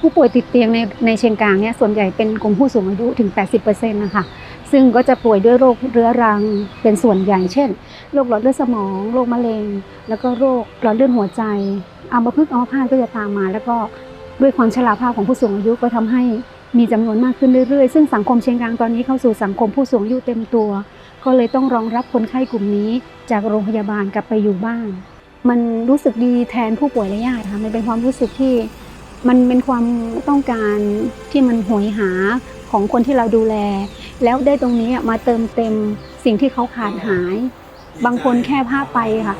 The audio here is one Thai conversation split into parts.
ผู้ป่วยติดเตียงในในเชียงกลางเนี่ยส่วนใหญ่เป็นกลุ่มผู้สูงอายุถึง 80%นะคะซึ่งก็จะป่วยด้วยโรคเรื้อรังเป็นส่วนใหญ่เช่นโรคหลอดเลือดสมองโรคมะเร็ง แล้วก็โรคหลอดเลือดหัวใจอัมพฤกษ์อัมพาตก็จะตามมา แล้วก็ด้วยความชราภาพของผู้สูงอายุก็ทำให้มีจำนวนมากขึ้นเรื่อยๆ ซึ่งสังคมเชียงกลางตอนนี้เข้าสู่สังคมผู้สูงอายุเต็มตัว ก็เลยต้องรองรับคนไข้กลุ่มนี้ จากโรงพยาบาลกลับไปอยู่บ้าน มันรู้สึกดีแทนผู้ป่วยและญาติค่ะมันเป็นความรู้สึกที่ มันเป็นความต้องการที่มันหวยหาของคนที่เราดูแล แล้วได้ตรงนี้มาเติมเต็มสิ่งที่เขาขาดหาย บางคนแค่ภาไปค่ะ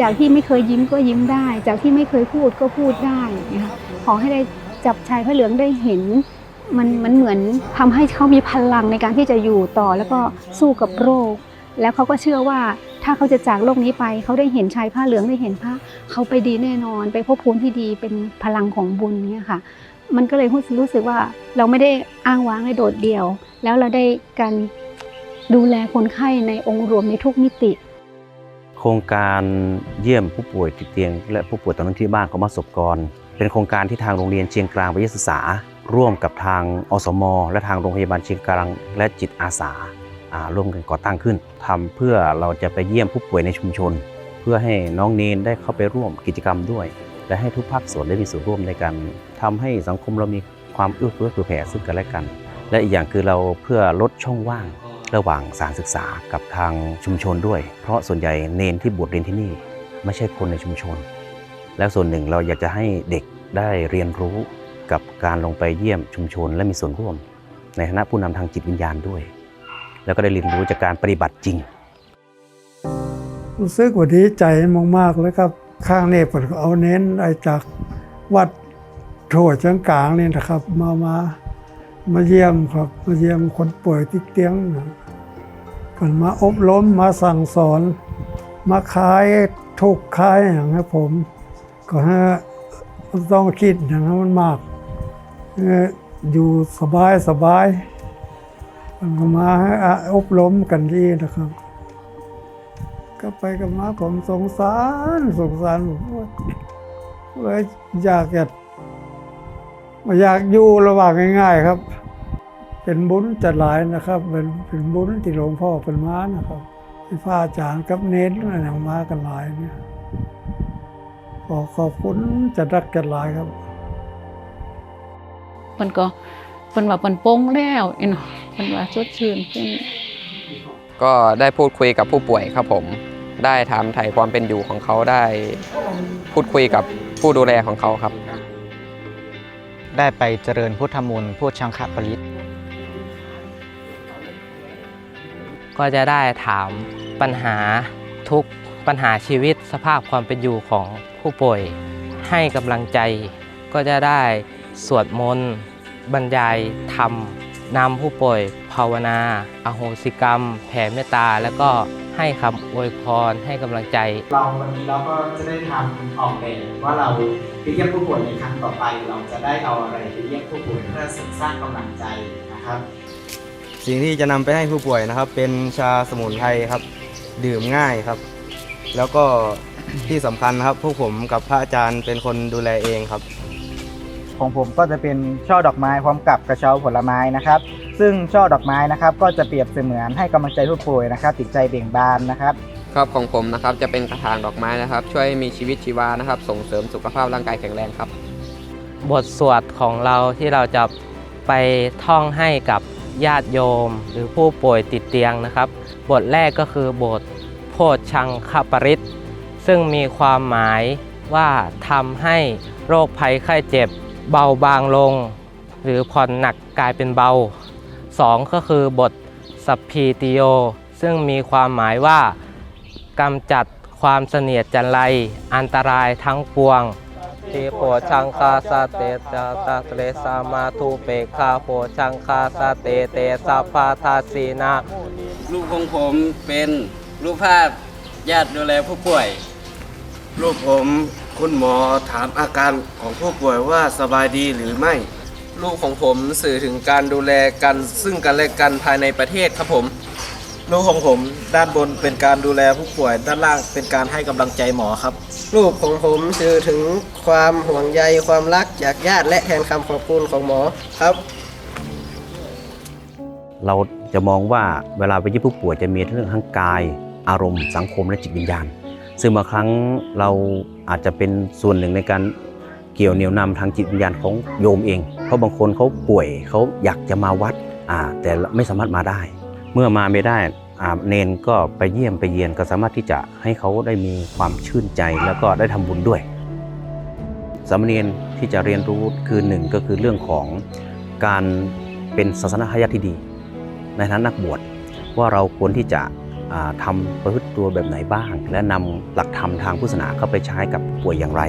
จากที่ไม่เคยยิ้มก็ยิ้มได้ จากที่ไม่เคยพูดก็พูดได้นะคะขอให้ได้จับชายพระเหลืองได้เห็นมันมันเหมือนทำให้เขามีพลังในการที่จะอยู่ต่อแล้วก็สู้กับโรค แล้วเขาก็เชื่อว่าถ้าเขาจะจากโลกนี้ไป เขาได้เห็นชายผ้าเหลืองได้เห็นผ้าเขาไปดีแน่นอน ไปพบภูมิที่ดีเป็นพลังของบุญเนี่ยค่ะ มันก็เลยรู้สึกว่าเราไม่ได้อ้างว้างในโดดเดี่ยว แล้วเราได้การดูแลคนไข้ในองค์รวมในทุกมิติ โครงการเยี่ยมผู้ป่วยติดเตียง และผู้ป่วยตอนนั้นที่บ้านของประสบกร เป็นโครงการที่ทางโรงเรียนเชียงกลางวิทยาศึกษา ร่วมกับทางอสม และทางโรงพยาบาลเชียงกลางและจิตอาสา ร่วมกันก่อตั้งขึ้นทำเพื่อเราจะไปเยี่ยมผู้ป่วยในชุมชน เพื่อให้น้องเนนได้เข้าไปร่วมกิจกรรมด้วย และให้ทุกภาคส่วนได้มีส่วนร่วมในการทำให้สังคมเรามีความเอื้อเฟื้อเผื่อแผ่ซึ่งกันและกัน และอีกอย่างคือเราเพื่อลดช่องว่างระหว่างสารศึกษากับทางชุมชนด้วย เพราะส่วนใหญ่เนนที่บวชเรียนที่นี่ ไม่ใช่คนในชุมชน และส่วนหนึ่งเราอยากจะให้เด็กได้เรียนรู้กับการลงไปเยี่ยมชุมชนและมีส่วนร่วม ในฐานะผู้นำทางจิตวิญญาณด้วย แล้วก็ได้เรียนรู้จากการปฏิบัติจริง รู้สึกว่าดีใจมากๆเลยครับ ข้างนี้ผมก็เอาเน้นไอ้จากวัดโถจังกลางนี่นะครับ มามามาเยี่ยมครับ มาเยี่ยมคนป่วยติดเตียงกันมาอบรมมาสั่งสอน มาคายทุกข์คายอย่างครับผม ก็ให้ต้องคิดอย่างนั้นมันมากเอ่ออยู่สบายสบาย มันก็มาให้อบรมกันดีนะครับ ก็ไปกับมาผมสงสารสงสารผมว่าเลยอยากจะอยากอยู่ระหว่างง่าย ๆ ครับ เป็นบุญจะหลายนะครับ เป็นเป็นบุญที่หลวงพ่อเป็นมานะครับที่พระอาจารย์กับเน้นอะไรอย่างมากันหลายเนี่ยขอขอบคุณจะรักกันหลายครับเพิ่นก็ เพิ่นว่าเพิ่นโป้งแล้วไอ้เนาะเพิ่นว่าสดชื่นขึ้น ก็ได้พูดคุยกับผู้ป่วยครับผม ได้ถามไถ่ความเป็นอยู่ของเขาได้ พูดคุยกับผู้ดูแลของเขาครับ ได้ไปเจริญพุทธมนต์พูดชังคปริตก็จะได้ถามปัญหาทุกข์ปัญหาชีวิตสภาพความเป็นอยู่ของผู้ป่วย ให้กำลังใจ ก็จะได้สวดมนต์ บรรยายธรรมนำผู้ป่วยภาวนา อโหสิกรรม แผ่เมตตา แล้วก็ให้คำอวยพรให้กำลังใจ เราวันนี้เราก็จะได้ทำออกแบบว่าเราไปเยี่ยมผู้ป่วยในครั้งต่อไป เราจะได้เอาอะไรไปเยี่ยมผู้ป่วยเพื่อเสริมสร้างกำลังใจนะครับ สิ่งที่จะนำไปให้ผู้ป่วยนะครับ เป็นชาสมุนไพรครับ ดื่มง่ายครับ แล้วก็ที่สำคัญนะครับพวกผมกับพระอาจารย์เป็นคนดูแลเองครับ ของผมก็จะเป็นช่อดอกไม้พร้อมกับกระเช้าผลไม้นะครับ ซึ่งช่อดอกไม้นะครับก็จะเปรียบเสมือนให้กำลังใจผู้ป่วยนะครับติดใจเบ่งบานนะครับครับของผมนะครับจะเป็นกระถางดอกไม้นะครับ ช่วยให้มีชีวิตชีวานะครับ ส่งเสริมสุขภาพร่างกายแข็งแรงครับ บทสวดของเราที่เราจะไปท่องให้กับญาติโยม หรือผู้ป่วยติดเตียงนะครับ บทแรกก็คือบทโพชชังคปริตซึ่งมีความหมายว่าทำให้โรคภัยไข้เจ็บ เบาบางลง หรือผ่อนหนักกลายเป็นเบาสองก็คือบทสัพพีติโย ซึ่งมีความหมายว่ากำจัดความเสนียดจันไร อันตรายทั้งปวงทีโพชังคาสเตจาตาเตสามาทูเปคาโพชังคาสเตเตสัพพาทาสีนารูปของผมเป็นรูปภาพญาติดูแลผู้ป่วยลูกผม คุณหมอถามอาการของผู้ป่วยว่าสบายดีหรือไม่รูปของผมสื่อถึงการดูแลกันซึ่งกันและกันภายในประเทศครับผมรูปของผมด้านบนเป็นการดูแลผู้ป่วยด้านล่างเป็นการให้กำลังใจหมอครับ รูปของผมสื่อถึงความห่วงใยความรักจากญาติและแทนคำขอบคุณของหมอครับ เราจะมองว่าเวลาไปเยี่ยมผู้ป่วยจะมีเรื่องทั้งกาย อารมณ์สังคมและจิตวิญญาณ ซึ่งบางครั้งเรา อาจจะเป็นส่วนหนึ่งในการเกี่ยวเหนี่ยวนำทางจิตวิญญาณของโยมเอง เพราะบางคนเขาป่วยเขาอยากจะมาวัดแต่ไม่สามารถมาได้ เมื่อมาไม่ได้เนนก็ไปเยี่ยมไปเยียนก็สามารถที่จะให้เขาได้มีความชื่นใจแล้วก็ได้ทำบุญด้วยสามเณรที่จะเรียนรู้คือหนึ่งก็คือเรื่องของการเป็นศาสนทายาที่ดี ในฐานะนักบวชว่าเราควรที่จะ ทำประพฤติตัวแบบไหนบ้าง และนำหลักธรรมทางพุทธศาสนาเข้าไปใช้กับผู้ป่วยอย่างไร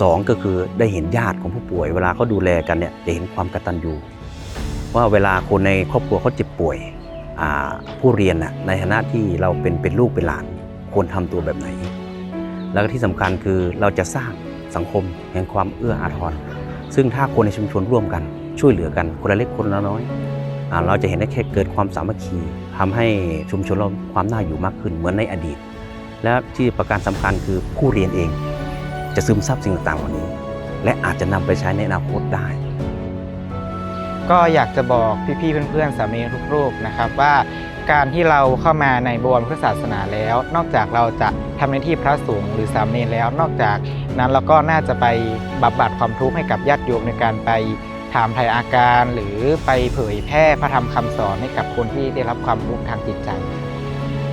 สองก็คือได้เห็นญาติของผู้ป่วย เวลาเขาดูแลกันเนี่ยจะเห็นความกตัญญูว่าเวลาคนในครอบครัวเขาเจ็บป่วยผู้เรียนน่ะในฐานะที่เราเป็นเป็นลูกเป็นหลานควรทำตัวแบบไหน แล้วก็ที่สำคัญคือเราจะสร้างสังคมแห่งความเอื้ออาทรซึ่งถ้าคนในชุมชนร่วมกัน ช่วยเหลือกันคนละเล็กคนละน้อยอเราจะเห็นได้แค่เกิดความสามัคคี ทำให้ชุมชนเราความน่าอยู่มากขึ้นเหมือนในอดีต และที่ประการสำคัญคือผู้เรียนเอง จะซึมซับสิ่งต่างๆเหล่านี้ และอาจจะนำไปใช้ในอนาคตได้ ก็อยากจะบอกพี่ๆเพื่อนๆสามเณรทุกรูปนะครับว่าการที่เราเข้ามาในบวรพุทธศาสนาแล้ว นอกจากเราจะทำในที่พระสงฆ์หรือสามเณรแล้ว นอกจากนั้นเราก็น่าจะไปบำบัดความทุกข์ให้กับญาติโยมในการไป ถามไทยอาการหรือไปเผยแพร่พระธรรมคำสอนให้กับคนที่ได้รับความรุ่งทางจิตใจ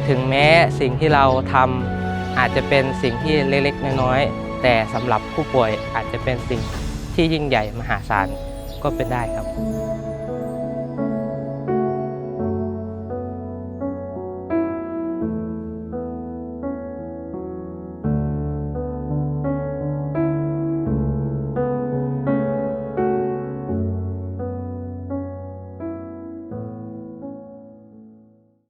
ถึงแม้สิ่งที่เราทำอาจจะเป็นสิ่งที่เล็กๆน้อยๆแต่สำหรับผู้ป่วยอาจจะเป็นสิ่งที่ยิ่งใหญ่มหาศาลก็เป็นได้ครับ